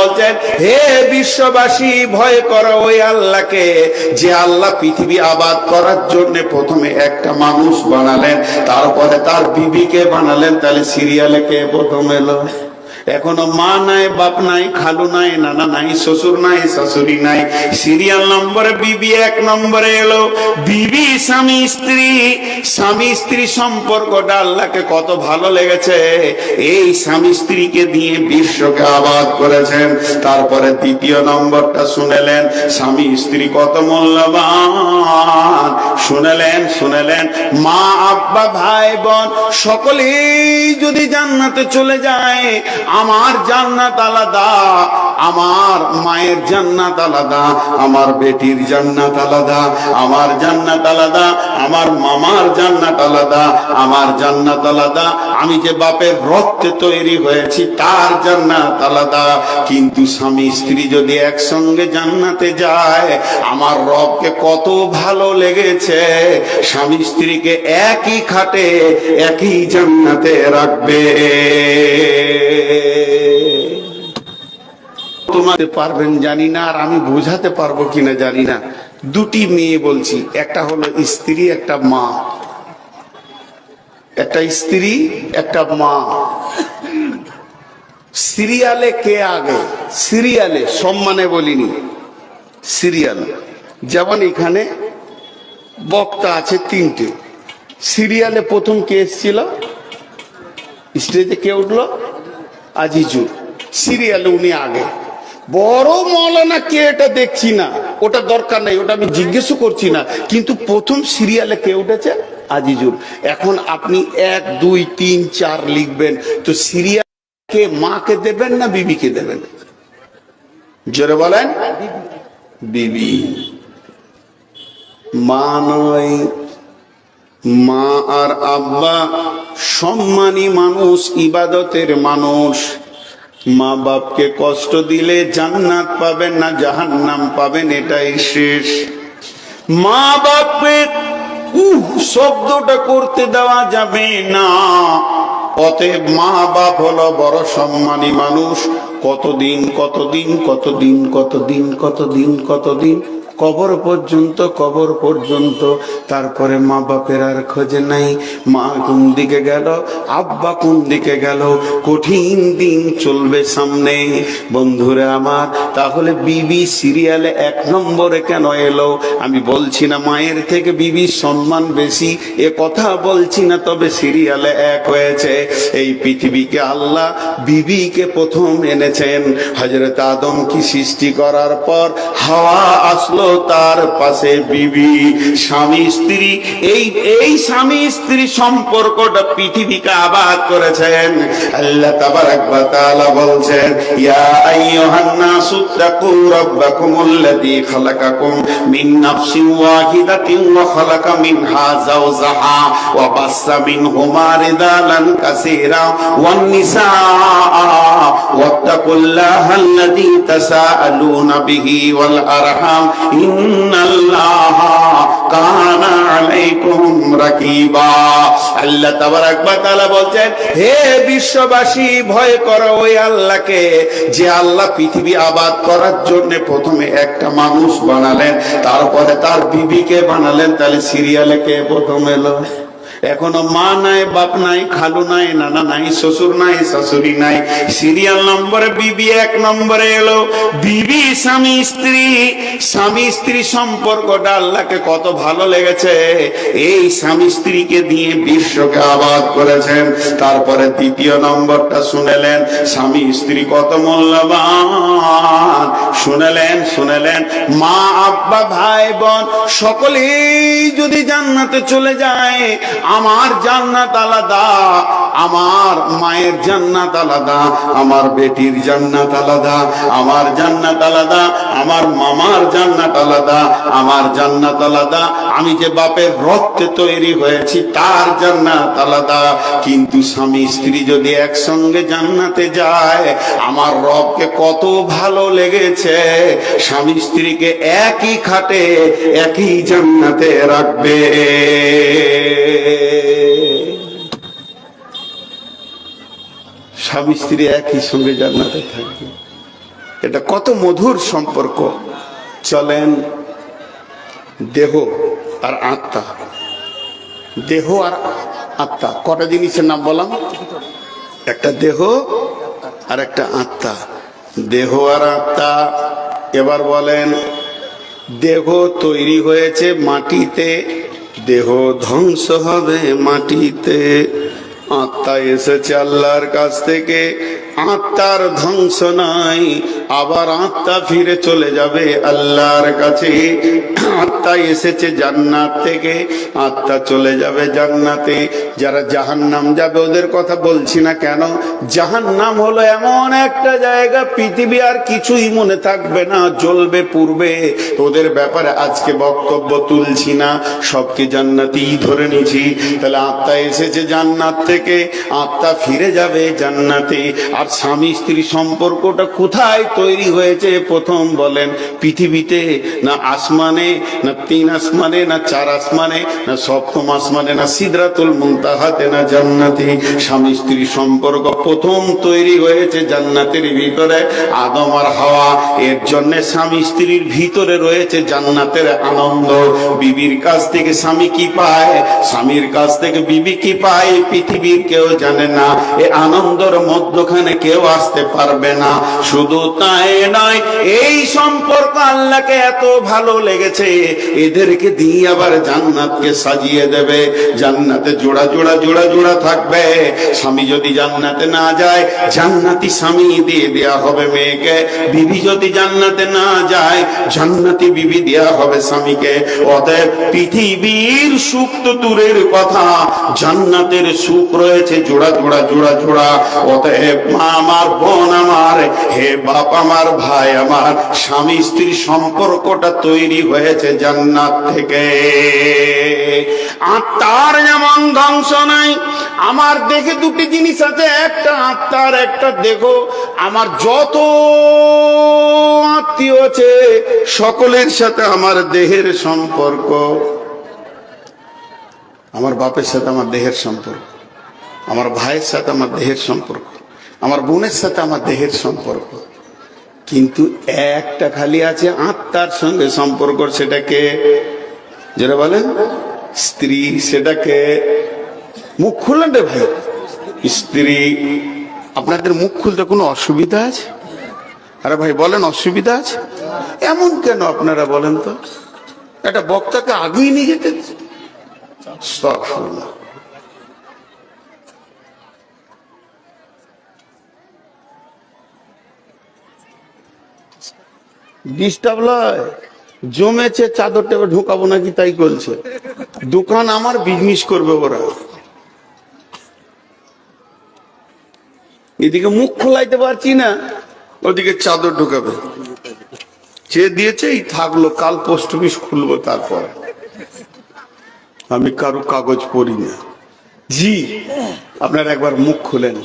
বলছেন, হে বিশ্ববাসী, ভয় করো ওই আল্লাহকে যে আল্লাহ পৃথিবী আবাদ করার জন্য প্রথমে একটা মানুষ বানালেন, তারপরে তার বিবিকে বানালেন, তাহলে সিরিয়ালে কে প্রথম এলো? এখনও মা নাই, বাপ নাই, খালু নাই, নানা নাই, শ্বশুর নাই, শাশুড়ি নাই। সিরিয়াল নম্বরে বিবি এক নম্বরে এলো। বিবি, স্বামী, স্ত্রী। স্বামী, স্ত্রী সম্পর্কটা আল্লাহকে কত ভালো লেগেছে। এই স্বামী, স্ত্রীকে দিয়ে বিশ্বকে আবাদ করেছেন। তারপরে দ্বিতীয় নম্বরটা শুনেলেন, স্বামী, স্ত্রী কত মূল্যবান। শুনেলেন শুনেলেন, মা, আব্বা, ভাই, বোন, সকলেই যদি জান্নাতে চলে যায় আমার জান্নাত আলাদা, আমার মায়ের জান্নাত আলাদা, আমার বেটির জান্নাত আলাদা, আমার জান্নাত আলাদা, আমার মামার জান্নাত আলাদা, আমার জান্নাত আলাদা। আমি যে বাপের রক্তে তৈরি হয়েছি, তার জান্নাত আলাদা। কিন্তু স্বামী স্ত্রী যদি একসঙ্গে জান্নাতে যায়, আমার রবকে কত ভালো লেগেছে। স্বামী স্ত্রীকে একই খাটে, একই জান্নাতে রাখবে। তোমাতে পারবেন জানি না, আর আমি বোঝাতে পারব কিনা জানি না। দুটি মেয়ে বলছি, একটা হলো স্ত্রী, একটা মা। একটা স্ত্রী, একটা মা। সিরিয়ালে কে আগে? সিরিয়ালে, সম্মানে বলিনি। সিরিয়াল। যেমন এখানে বক্তা আছে তিনটে। সিরিয়ালে প্রথম কে এসেছিল? স্টেজে কে উঠল? আজিজুর সিরিয়ালে উনি আগে। বড় মৌলানা কে এটা দেখছি না? ওটা দরকার নেই, ওটা আমি জিজ্ঞেস করছি না। কিন্তু প্রথম সিরিয়ালে কে উঠেছে? আজিজুর এখন আপনি এক, দুই, তিন, চার লিখবেন, তো সিরিয়াল সিরিয়ালকে মাকে দেবেন না বিবিকে দেবেন? জোরে বলেন। বিবি। মা নয়, মা আর আব্বা সম্মানী মানুষ, ইবাদতের মানুষ। মা বাপকে কষ্ট দিলে জান্নাত পাবেন না, জাহান্নাম পাবেন এটাই শেষ। মা বাপের উহ শব্দটা করতে দেওয়া যাবে না। অতএব মা বাপ হলো বড় সম্মানী মানুষ। কতদিন কতদিন কতদিন কতদিন কতদিন কতদিন কবর পর্যন্ত কবর পর্যন্ত। তারপরে মা বাপের আর খোঁজে নাই। মা কোন দিকে গেল? আব্বা কোন দিকে গেল? কঠিন দিন চলবে সামনে। বন্ধুরা আমার, তাহলে বিবি সিরিয়ালে এক নম্বরে কেন এলো? আমি বলছি না মায়ের থেকে বিবির সম্মান বেশি। এ কথা বলছি না, তবে সিরিয়ালে এক হয়েছে। এই পৃথিবীকে আল্লাহ বিবিকে প্রথম এনেছেন। হজরত আদম কি সৃষ্টি করার পর হাওয়া আসলো? তার পাশে বিবি, স্বামী, স্ত্রী। এই এই স্বামী, স্ত্রী সম্পর্কটা পৃথিবীকে আবাদ করেছেন। আল্লাহ তাবারাক ওয়া বলছেন, ইয়া আইয়ুহান নাসু তাকু রাব্বাকুমুল্লাযী খালাকাকুম মিন নাফসিন ওয়াহিদাতিন ওয়া খালাকা মিনহা যাওজাহা ওয়া বাসসা মিনহুমা রিজালান কাসীরা ওয়ান নিসা ওয়াত্তাকুল্লাহা আল্লাযী তাসাআলুনা বিহি ওয়াল আরহাম, ইন্নাল্লাহা কানা আলাইকুম রাকিবা। আল্লাহ তাবারাক ওয়া তাআলা বলছেন, হে বিশ্ববাসী, ভয় করো ওই আল্লাহকে, যে আল্লাহ পৃথিবী আবাদ করার জন্য প্রথমে একটা মানুষ বানালেন, তারপরে তার বিবিকে বানালেন, তাহলে সিরিয়ালে কে প্রথম এলো? এখনও মা নাই, বাপ নাই, খালু নাই, নানা নাই, শ্বশুর নাই, শাশুড়ি নাই। সিরিয়াল নম্বরে বিবি এক নম্বরে এলো। বিবি, স্বামী, স্ত্রী। স্বামী, স্ত্রী সম্পর্কটা আল্লাহকে কত ভালো লেগেছে। এই স্বামী, স্ত্রীকে দিয়ে বিশ্বকে আবাদ করেছেন। তারপরে দ্বিতীয় নম্বরটা শুনেলেন, স্বামী, স্ত্রী কত মূল্যবান। শুনেলেন শুনেলেন, মা, আব্বা, ভাই, বোন, সকলেই যদি জান্নাতে চলে যায় আমার জান্নাত আলাদা। আমার মায়ের জান্নাত আলাদা, আমার বেটির জান্নাত আলাদা, আমার জান্নাত আলাদা, আমার মামার জান্নাত আলাদা, আমার জান্নাত আলাদা। আমি যে বাপের রক্তে তৈরি হয়েছি, তার জান্নাত আলাদা। কিন্তু স্বামী স্ত্রী যদি একসঙ্গে জান্নাতে যায়, আমার রবকে কত ভালো লেগেছে। স্বামী স্ত্রীকে একই খাটে, একই জান্নাতে রাখবে। স্বামী স্ত্রী একই সঙ্গে জান্নাতে থাকবে। এটা কত মধুর সম্পর্ক। চলেন, দেহ আর আত্মা। দেহ আর আত্মা, কটা জিনিসের নাম বললাম? একটা দেহ আর একটা আত্মা। দেহ আর আত্মা, এবার বলেন, দেহ তৈরি হয়েছে মাটিতে, দেহ ধ্বংস হবে মাটিতে। আত্মা এসেছে আল্লাহর কাছ থেকে। আত্মার ধ্বংস নাই। আবার আত্মা ফিরে চলে যাবে আল্লাহর কাছে। আত্মা এসেছে জান্নাত থেকে, আত্মা চলে যাবে জান্নাতে। যারা জাহান্নাম যাবে, ওদের কথা বলছি না কেন? জাহান্নাম হলো এমন একটা জায়গা, পৃথিবী আর কিছুই মনে থাকবে না, জ্বলবে পূর্বে ওদের ব্যাপারে আজকে বক্তব্য তুলছি না, সবকে জান্নাতি ধরে নিছি তাহলে আত্মা এসেছে জান্নাত থেকে, আত্মা ফিরে যাবে জান্নাতে। আর স্বামী স্ত্রী সম্পর্কটা কোথায় তৈরি হয়েছে, প্রথম বলেন, পৃথিবীতে না আসমানে, না তিন আসমানে, না চার আসমানে, না সপ্তম আসমানে, না সিদরাতুল মুনতাহাতে, না জান্নাতে। স্বামী স্ত্রী সম্পর্ক প্রথম তৈরি হয়েছে জান্নাতের ভিতরে। আদম আর হাওয়া, এর জন্য স্বামী স্ত্রীর ভিতরে রয়েছে জান্নাতের আনন্দ। বিবির কাছ থেকে স্বামী কি পায়? স্বামীর কাছ থেকে বিবি কি পায়? পৃথিবীর কেউ জানে না। এ আনন্দর মধ্যখানে কেউ আসতে পারবে না। শুধু তাই নয় এই সম্পর্ক আল্লাহকে এত ভালো লেগেছে, এদেরকে দিয়ে আবার জান্নাতকে সাজিয়ে দেবে। জান্নাতে জোড়া জোড়া জোড়া জোড়া থাকবে। স্বামী যদি জান্নাতে না যায়, জান্নাতি স্বামী দিয়ে হবে মেয়েকে। বিবি যদি জান্নাতে না যায়, জান্নাতি বিবি হবে স্বামীকে। অতএব পৃথিবীর সুখ তো দূরের কথা, জান্নাতের সুখ রয়েছে জোড়া জোড়া জোড়া জোড়া। অতএব আমার বোন, আমার হে বাপ আমার ভাই, আমার স্বামী স্ত্রী সম্পর্কটা তৈরি হয়েছে জান্নাত থেকে। আত্মার যেমন ধ্বংস নাই। আমার দেখে দুটি জিনিস আছে, একটা আত্মার, একটা দেখো। আমার যত আত্মীয় আছে, সকলের সাথে আমার দেহের সম্পর্ক। আমার বাপের সাথে আমার দেহের সম্পর্ক। আমার ভাইয়ের সাথে আমার দেহের সম্পর্ক। আমার বোনের সাথে আমার দেহের সম্পর্ক। কিন্তু একটা খালি আছে আত্মার সঙ্গে সম্পর্ক, সেটাকে যেটা বলেন? স্ত্রী, সেটাকে মুখ খুললেন রে ভাই। স্ত্রী, আপনাদের মুখ খুলতে কোনো অসুবিধা আছে? আরে ভাই, বলেন অসুবিধা আছে? এমন কেন আপনারা বলেন তো? একটা বক্তাকে আগেই নিয়ে যেতে ডিস্টার্ব লয়। জমেছে চাদর এবার ঢুকাবো নাকি তাই করছে। দোকান আমার বিজনেস করবে ওরা। এদিকে মুখ খোলাইতে পারছি না, ওদিকে চাদর ঢুকাবে। যে দিয়েছে এই থাকল, কাল পোস্ট অফিস খুলবো তারপর। আমি কারও কাগজ পড়ি না। জি, আপনার একবার মুখ খুলেন।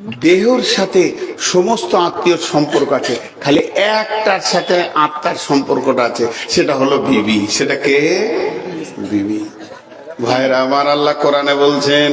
দেহর সাথে সমস্ত আত্মীয় সম্পর্ক আছে। খালি একটার সাথে আত্মার সম্পর্কটা আছে, সেটা হলো বিবি। সেটা কে? বিবি। ভাইরা, আমার আল্লাহ কোরআনে বলছেন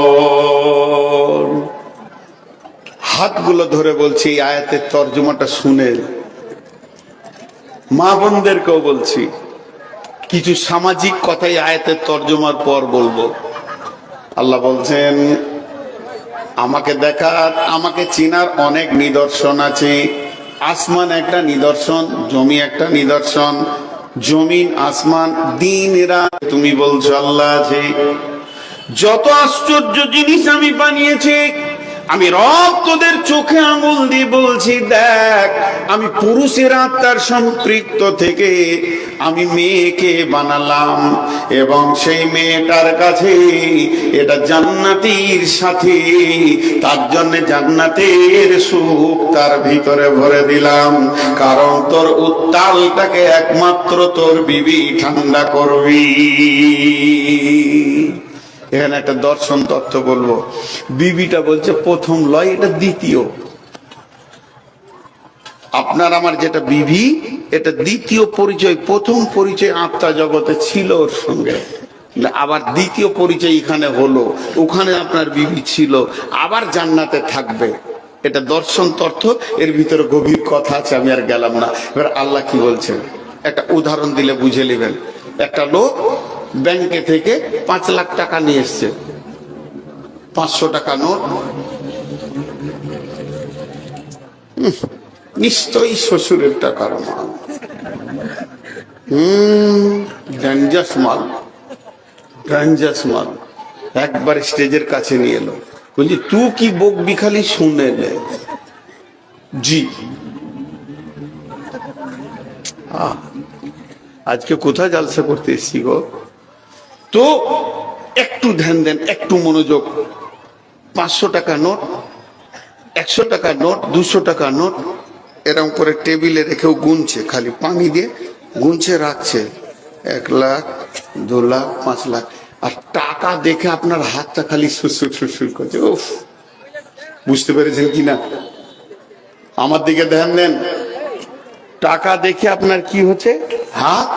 হাতগুলো ধরে বলছি, এই আয়াতের তর্জমাটা শুনেন মা বোনদেরকেও বলছি, কিছু সামাজিক কথাই আয়াতের তর্জমার পর বলব। আল্লাহ বলছেন, আমাকে দেখার, আমাকে চিনার অনেক নিদর্শন আছে। আসমান একটা নিদর্শন, জমি একটা নিদর্শন। জমিন, আসমান, দিন, রাত, তুমি বলছো আল্লাহ আছে যত আশ্চর্য জিনিস আমি বানিয়েছি আমি রব তোদের চোখে আঙুল দিয়ে বলছি, দেখ, আমি পুরুষের আত্মার সম্পৃক্ত থেকে আমি মেয়েকে বানালাম এবং সেই মেয়েটার কাছে এটা জান্নাতির সাথে, তার জন্য জান্নাতের সুখ তার ভিতরে ভরে দিলাম। কারণ তোর উত্তালটাকে একমাত্র তোর বিবি ঠান্ডা করবি। এখানে একটা দর্শন তত্ত্ব বলব। বিবিটা বলছে, প্রথম লয়, এটা দ্বিতীয়। আপনার আমার যেটা বিবি, এটা দ্বিতীয় পরিচয়, প্রথম পরিচয় আত্মা জগতে ছিল ওর সঙ্গে। আবার দ্বিতীয় পরিচয় এখানে হলো, ওখানে আপনার বিবি ছিল, আবার জান্নাতে থাকবে। এটা দর্শন তর্থ এর ভিতরে গভীর কথা আছে, আমি আর গেলাম না। এবার আল্লাহ কি বলছেন? একটা উদাহরণ দিলে বুঝে নেবেন। একটা লোক ব্যাংকে থেকে পাঁচ লাখ টাকা নিয়ে এসছে। পাঁচশো টাকা নোট। নিশ্চয়ই শ্বশুরের টাকার মাল। হম ডেঞ্জাস মাল। ডেঞ্জাস মাল। একবার স্টেজের কাছে নিয়ে এলো। বলছি তুই কি বকবি খালি শুনে লে জি। আজকে কোথায় জালসা করতে এসছি গো? তো একটু ধ্যান দেন, একটু মনোযোগ। পাঁচশো টাকা নোট, একশো টাকা নোট, দুশো টাকা নোট। এরকম করে টেবিলে রেখেও গুনছে, খালি পানি দিয়ে গুনছে, রাখছে। এক লাখ, দু লাখ, পাঁচ লাখ। আর টাকা দেখে আপনার হাতটা খালি সুসুর সুসুর করছে। উফ, বুঝতে পেরেছেন কি না? আমার দিকে ধ্যান দেন। টাকা দেখে আপনার কি হচ্ছে? হাত?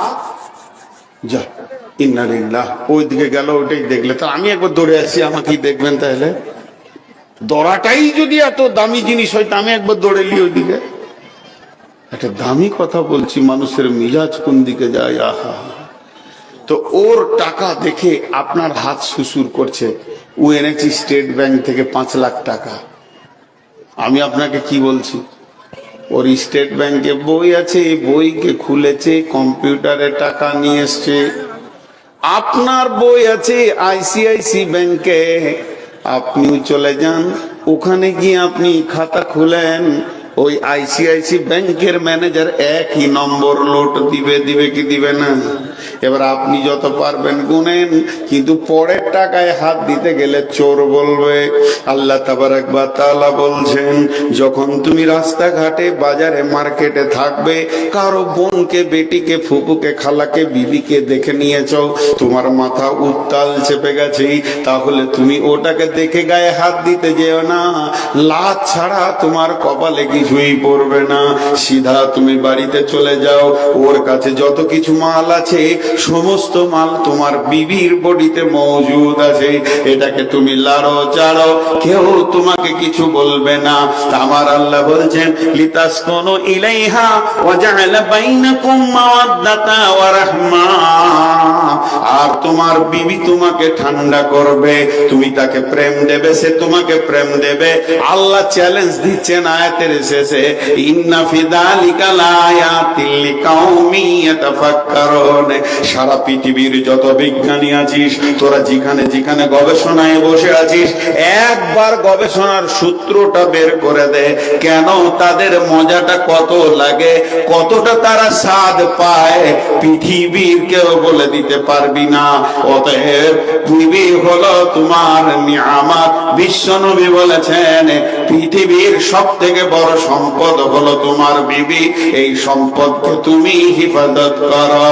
যা। ইন্নালিল্লাহ ওই দিকে গেল, ওইটাই দেখলে। তা আমি একবার দৌড়ে আসছি আমাকেই দেখবেন তাহলে। দড়াটাই যদি এত দামি জিনিস হয়, তা আমি একবার দৌড়ে নি ওইদিকে। একটা দামি কথা বলছি, মানুষের মিজাজ কোন দিকে যায়? আহা। তো ওর টাকা দেখে আপনার হাত সুসুর করছে। ও এনেছি স্টেট ব্যাংক থেকে পাঁচ লাখ টাকা। আমি আপনাকে কি বলছি? ওর স্টেট ব্যাংকে বই আছে, এই বইকে খুলেছে, কম্পিউটারে টাকা নিয়ে এসছে। আপনার বই আছে আইসিআইসি ব্যাংকে। আপনিও চলে যান। ওখানে গিয়ে আপনি খাতা খুলেন। ওই আইসিআইসি ব্যাংকের ম্যানেজার একই নম্বর লোট দিবে দিবে কি দিবে না? এবার আপনি যত পারবেন গুনেন, কিন্তু পরের টাকায় হাত দিতে গেলে চোর বলবে। আল্লাহ বলছেন, যখন তুমি রাস্তাঘাটে, বাজারে, মার্কেটে থাকবে, কারও বোনকে, বেটিকে ফুপুকে খালাকে, বিবিকে দেখে নিয়েছ, তোমার মাথা উত্তাল চেপে গেছে, তাহলে তুমি ওটাকে দেখে গায়ে হাত দিতে যেও না। লাত ছাড়া তোমার কপালে কিছুই পড়বে না। সিধা, তুমি বাড়িতে চলে যাও। ওর কাছে যত কিছু মাল আছে, সমস্ত মাল তোমার বিবির বডিতে মজুদ আছে। এটাকে তুমি লাড়ো চাড়ো। কেউ তোমাকে কিছু বলবে না। আমার আল্লাহ বলছেন লিতাস কোন ইলাইহা ওয়াজাআলা বাইনাকুম মাওয়াদ্দাতা ওয়া রাহমা। আর তোমার বিবি তোমাকে ঠান্ডা করবে। তুমি তাকে প্রেম দেবে, সে তোমাকে প্রেম দেবে। আল্লাহ চ্যালেঞ্জ দিচ্ছেন আয়াতের শেষে ইন্না ফি যালিকা লায়াতিল লিকাউমি ইয়াতাফাক্কারুন। সারা পৃথিবীর যত বিজ্ঞানী আছিস, তোরা যেখানে যেখানে গবেষণায় বসে আছিস, একবার গবেষণার সূত্রটা বের করে দে, কেন তাদের মজাটা কত লাগে, কতটা তারা স্বাদ পায়, পৃথিবীর কেউ বলে দিতে পারবি না। অতএব পৃথিবী হলো তোমার নিয়ামত। বিশ্বনবী বলেছেন, পৃথিবীর সব থেকে বড় সম্পদ হলো তোমার বিবি এই সম্পদকে তুমি হিফাজত করো।